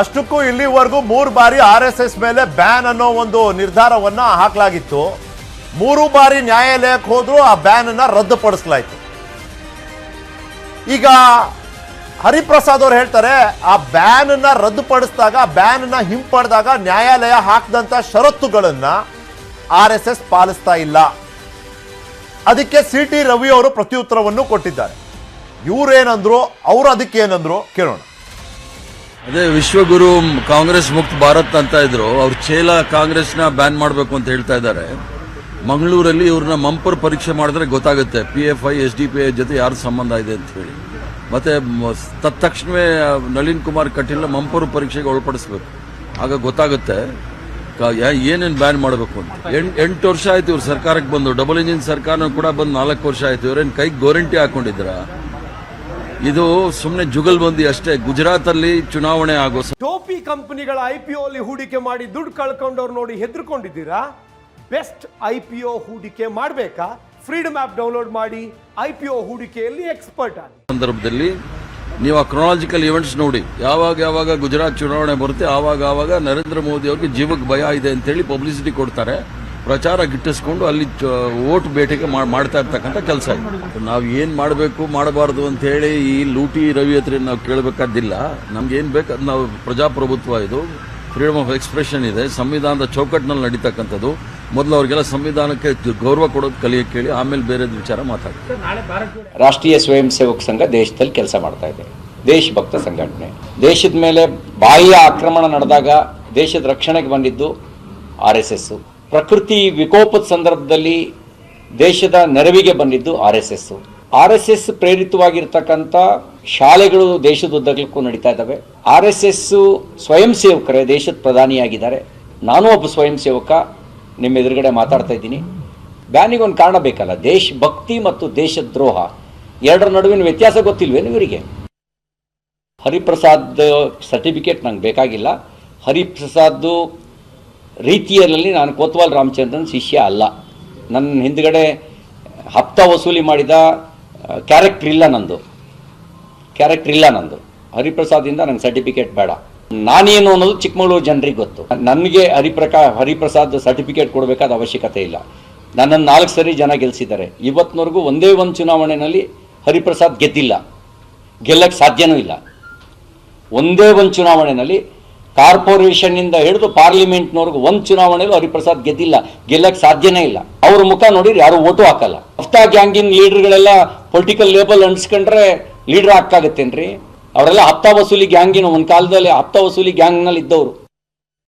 ಅಷ್ಟಕ್ಕೂ ಇಲ್ಲಿವರೆಗೂ ಮೂರು ಬಾರಿ ಆರ್ ಎಸ್ ಎಸ್ ಮೇಲೆ ಬ್ಯಾನ್ ಅನ್ನೋ ಒಂದು ನಿರ್ಧಾರವನ್ನ ಹಾಕಲಾಗಿತ್ತು. ಮೂರು ಬಾರಿ ನ್ಯಾಯಾಲಯಕ್ಕೆ ಹೋದ್ರೂ ಆ ಬ್ಯಾನ್ ಅನ್ನ ರದ್ದುಪಡಿಸಲಾಯಿತು. ಈಗ ಹರಿಪ್ರಸಾದ್ ಅವ್ರು ಹೇಳ್ತಾರೆ, ಆ ಬ್ಯಾನ್ ಅನ್ನ ರದ್ದುಪಡಿಸಿದಾಗ ಬ್ಯಾನ್ ಅನ್ನ ಹಿಂಪಡೆದಾಗ ನ್ಯಾಯಾಲಯ ಹಾಕಿದಂತ ಷರತ್ತುಗಳನ್ನ ಆರ್ ಎಸ್ ಎಸ್ ಪಾಲಿಸ್ತಾ ಇಲ್ಲ. ಅದಕ್ಕೆ ಸಿ ಟಿ ರವಿ ಅವರು ಪ್ರತ್ಯುತ್ತರವನ್ನು ಕೊಟ್ಟಿದ್ದಾರೆ. ಇವ್ರೇನಂದ್ರು, ಅವರು ಅದಕ್ಕೆ ಏನಂದ್ರು ಕೇಳೋಣ. ಅದೇ ವಿಶ್ವಗುರು ಕಾಂಗ್ರೆಸ್ ಮುಕ್ತ ಭಾರತ್ ಅಂತ ಇದ್ರು. ಅವ್ರ ಚೇಲ ಕಾಂಗ್ರೆಸ್ನ ಬ್ಯಾನ್ ಮಾಡಬೇಕು ಅಂತ ಹೇಳ್ತಾ ಇದ್ದಾರೆ. ಮಂಗಳೂರಲ್ಲಿ ಇವ್ರನ್ನ ಮಂಪರ್ ಪರೀಕ್ಷೆ ಮಾಡಿದ್ರೆ ಗೊತ್ತಾಗುತ್ತೆ. P F I S D P I ಜೊತೆ ಯಾರು ಸಂಬಂಧ ಇದೆ ಅಂತ ಹೇಳಿ. ಮತ್ತೆ ತತ್ಕ್ಷಣವೇ ನಳಿನ್ ಕುಮಾರ್ ಕಟೀಲ್ನ ಮಂಪರ್ ಪರೀಕ್ಷೆಗೆ ಒಳಪಡಿಸ್ಬೇಕು. ಆಗ ಗೊತ್ತಾಗುತ್ತೆ. ಏನೇನು ಬ್ಯಾನ್ ಮಾಡಬೇಕು ಅಂತ. ಎಂಟ್ ವರ್ಷ ಆಯ್ತು ಇವ್ರು ಸರ್ಕಾರಕ್ಕೆ ಬಂದು. ಡಬಲ್ ಇಂಜಿನ್ ಸರ್ಕಾರ ಕೂಡ ಬಂದು ನಾಲ್ಕು ವರ್ಷ ಆಯ್ತು. ಇವ್ರೇನು ಕೈಗೆ ಗೋರಂಟಿ ಹಾಕೊಂಡಿದ್ರ? ಇದು ಸುಮ್ಮನೆ ಜುಗಲ್ಬಂದಿ ಅಷ್ಟೇ. ಗುಜರಾತ್ ಅಲ್ಲಿ ಚುನಾವಣೆ ಆಗೋ ಟೋಪಿ ಕಂಪನಿಗಳ ಐ ಪಿ ಅಲ್ಲಿ ಹೂಡಿಕೆ ಮಾಡಿ ದುಡ್ಡು ಕಳ್ಕೊಂಡವ್ರು ನೋಡಿ ಹೆದರ್ಕೊಂಡಿದ್ದೀರಾ? ಬೆಸ್ಟ್ ಐ ಪಿ ಒ ಹೂಡಿಕೆ ಮಾಡಬೇಕಾ? ಫ್ರೀಡಮ್ ಆಪ್ ಡೌನ್ಲೋಡ್ ಮಾಡಿ ಐ ಪಿ ಒ ಹೂಡಿಕೆಯಲ್ಲಿ ಎಕ್ಸ್ಪರ್ಟ್ ಆಗಿ. ಸಂದರ್ಭದಲ್ಲಿ ನೀವು ಆ ಕ್ರೊನಾಲಜಿಕಲ್ ಇವೆಂಟ್ಸ್ ನೋಡಿ. ಯಾವಾಗ ಯಾವಾಗ ಗುಜರಾತ್ ಚುನಾವಣೆ ಬರುತ್ತೆ ಆವಾಗ ಆವಾಗ ನರೇಂದ್ರ ಮೋದಿ ಅವ್ರಿಗೆ ಜೀವಕ್ಕೆ ಭಯ ಇದೆ ಅಂತೇಳಿ ಪಬ್ಲಿಸಿಟಿ ಕೊಡ್ತಾರೆ. ಪ್ರಚಾರ ಗಿಟ್ಟಿಸ್ಕೊಂಡು ಅಲ್ಲಿ ಓಟ್ ಬೇಟೆಗೆ ಮಾಡ್- ಮಾಡ್ತಾ ಇರ್ತಕ್ಕಂಥ ಕೆಲಸ ಇದೆ. ನಾವು ಏನು ಮಾಡಬೇಕು ಮಾಡಬಾರ್ದು ಅಂತ ಹೇಳಿ ಈ ಲೂಟಿ ರವಿ ಹತ್ರ ನಾವು ಕೇಳಬೇಕಾದಿಲ್ಲ ನಮ್ಗೆ ಏನು ಬೇಕು ಅದು ನಾವು ಪ್ರಜಾಪ್ರಭುತ್ವ ಇದು ಫ್ರೀಡಮ್ ಆಫ್ ಎಕ್ಸ್ಪ್ರೆಷನ್ ಇದೆ ಸಂವಿಧಾನದ ಚೌಕಟ್ಟಿನಲ್ಲಿ ನಡೀತಕ್ಕಂಥದ್ದು. ಮೊದಲು ಅವ್ರಿಗೆಲ್ಲ ಸಂವಿಧಾನಕ್ಕೆ ಗೌರವ ಕೊಡೋದು ಕಲಿಯಕ್ಕೆ ಕೇಳಿ ಆಮೇಲೆ ಬೇರೆ ವಿಚಾರ ಮಾತಾಡಿ ರಾಷ್ಟ್ರೀಯ ಸ್ವಯಂ ಸೇವಕ ಸಂಘ ದೇಶದಲ್ಲಿ ಕೆಲಸ ಮಾಡ್ತಾ ಇದೆ. ದೇಶಭಕ್ತ ಸಂಘಟನೆ. ದೇಶದ ಮೇಲೆ ಬಾಹ್ಯ ಆಕ್ರಮಣ ನಡೆದಾಗ ದೇಶದ ರಕ್ಷಣೆಗೆ ಬಂದಿದ್ದು ಆರ್ ಎಸ್ ಎಸ್ ಪ್ರಕೃತಿ ವಿಕೋಪದ ಸಂದರ್ಭದಲ್ಲಿ ದೇಶದ ನೆರವಿಗೆ ಬಂದಿದ್ದು R S S. R S S ಪ್ರೇರಿತವಾಗಿರ್ತಕ್ಕಂಥ ಶಾಲೆಗಳು ದೇಶದುದ್ದಗಲಕ್ಕೂ ನಡೀತಾ ಇದ್ದಾವೆ. ಆರ್ ಎಸ್ ಎಸ್ ಸ್ವಯಂ ಸೇವಕರೇ ದೇಶದ ಪ್ರಧಾನಿಯಾಗಿದ್ದಾರೆ. ನಾನು ಒಬ್ಬ ಸ್ವಯಂ ಸೇವಕ. ನಿಮ್ಮ ಎದುರುಗಡೆ ಮಾತಾಡ್ತಾ ಇದ್ದೀನಿ. ಬ್ಯಾನಿಗೆ ಒಂದು ಕಾರಣ ಬೇಕಲ್ಲ. ದೇಶ ಭಕ್ತಿ ಮತ್ತು ದೇಶದ್ರೋಹ ಎರಡರ ನಡುವಿನ ವ್ಯತ್ಯಾಸ ಗೊತ್ತಿಲ್ವೇನು ಇವರಿಗೆ? ಹರಿಪ್ರಸಾದ್ ಸರ್ಟಿಫಿಕೇಟ್ ನಂಗೆ ಬೇಕಾಗಿಲ್ಲ. ಹರಿಪ್ರಸಾದ್ ರೀತಿಯಲ್ಲಿ ನಾನು ಕೋತ್ವಾಲ್ ರಾಮಚಂದ್ರನ್ ಶಿಷ್ಯ ಅಲ್ಲ. ನನ್ನ ಹಿಂದ್ಗಡೆ ಹಪ್ತ ವಸೂಲಿ ಮಾಡಿದ ಕ್ಯಾರೆಕ್ಟ್ರ್ ಇಲ್ಲ ನಂದು. ಕ್ಯಾರೆಕ್ಟ್ರ್ ಇಲ್ಲ ನಂದು. ಹರಿಪ್ರಸಾದಿಂದ ನಂಗೆ ಸರ್ಟಿಫಿಕೇಟ್ ಬೇಡ. ನಾನೇನು ಅನ್ನೋದು ಚಿಕ್ಕಮಗಳೂರು ಜನರಿಗೆ ಗೊತ್ತು. ನನಗೆ ಹರಿಪ್ರಕಾ, ಹರಿಪ್ರಸಾದ್ ಸರ್ಟಿಫಿಕೇಟ್ ಕೊಡಬೇಕಾದ ಅವಶ್ಯಕತೆ ಇಲ್ಲ. ನನ್ನನ್ನು ನಾಲ್ಕು ಸರಿ ಜನ ಗೆಲ್ಲಿಸಿದ್ದಾರೆ ಇವತ್ತಿನವರೆಗೂ ಒಂದೇ ಒಂದು ಚುನಾವಣೆಯಲ್ಲಿ ಹರಿಪ್ರಸಾದ್ ಗೆದ್ದಿಲ್ಲ. ಗೆಲ್ಲಕ್ಕೆ ಸಾಧ್ಯನೂ ಇಲ್ಲ. ಒಂದೇ ಒಂದು ಚುನಾವಣೆಯಲ್ಲಿ ಕಾರ್ಪೊರೇಷನ್ನಿಂದ ಹಿಡಿದು ಪಾರ್ಲಿಮೆಂಟ್ನವರೆಗೂ ಒಂದು ಚುನಾವಣೆಯಲ್ಲೂ ಹರಿಪ್ರಸಾದ್ ಗೆದ್ದಿಲ್ಲ ಗೆಲ್ಲಕ್ಕೆ ಸಾಧ್ಯನೇ ಇಲ್ಲ. ಅವ್ರ ಮುಖ ನೋಡಿದ್ರೆ ಯಾರು ಓಟು ಹಾಕಲ್ಲ. ಹಫ್ತಾ ಗ್ಯಾಂಗಿನ ಲೀಡರ್ಗಳೆಲ್ಲ ಪೊಲಿಟಿಕಲ್ ಲೇಬಲ್ ಅಂಟಿಸ್ಕೊಂಡ್ರೆ ಲೀಡರ್ ಹಾಕಾಗತ್ತೇನ್ರಿ ಅವರೆಲ್ಲ ಹಪ್ತಾ ವಸೂಲಿ ಗ್ಯಾಂಗಿನ, ಒಂದು ಕಾಲದಲ್ಲಿ ಹಪ್ತಾ ವಸೂಲಿ ಗ್ಯಾಂಗ್ನಲ್ಲಿ ಇದ್ದವರು.